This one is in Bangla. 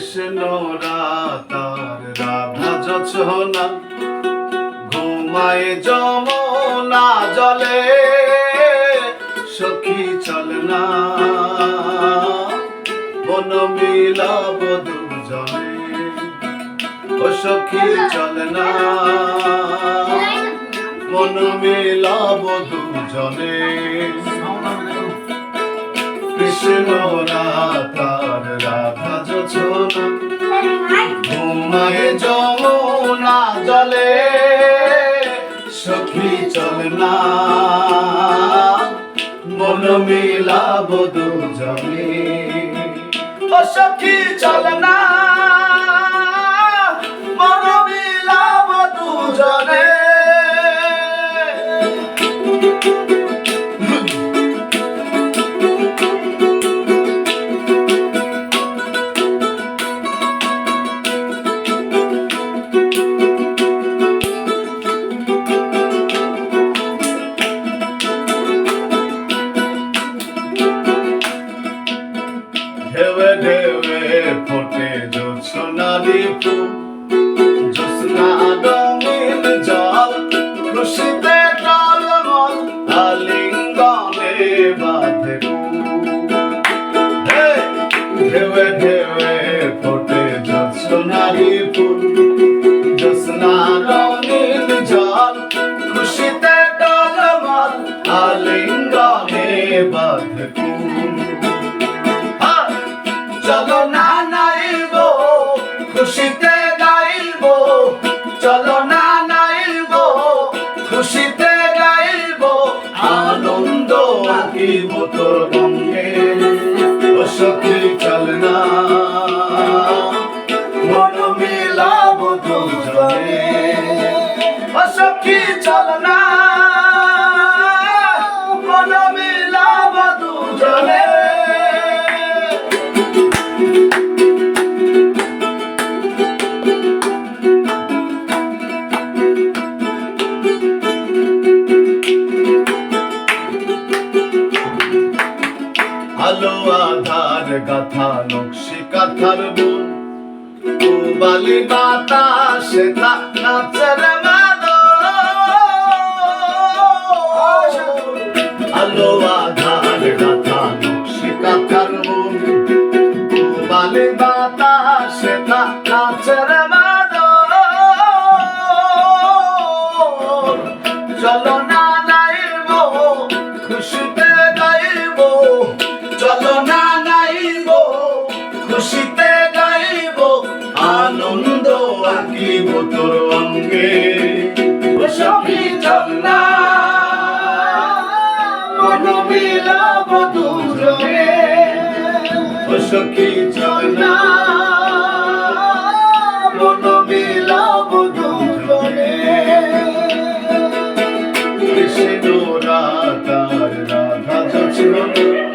কৃষ্ণ রাতার রাধা যছনা ঘুমায় যমুনা জলে, সখী চলনা বন মিলাব দুজনে, ও সখী চলনা মন মিলাব দুজনে, কৃষ্ণ রাতার চলনা মন মিলাব দুজনে। ও সখী চলনা মন ঢেউে ঢেউে ফোটে জোৎস্নারি ফুল। জ্যোৎস্না রঙিন জল খুশিতে টলমল আলিঙ্গনে বাঁধে হে, ঢেউে ঢেউে ফোটে জোৎস্নারি ফুল। জ্যোৎস্না রঙিন জল খুশিতে টলমল আলিঙ্গনে বাঁধে খুশিতে আধার গাথা, নকশি কাথার বোন। বালি বাতাসে নাচের আলো, আধার, গাথা, নকশি কাথার বালি তা নাচের চলো না আনন্দ আঁকিব তোর অঙ্গে। সখী চল না মন মিলাব ও সখী চল না মন মিলাব যছনা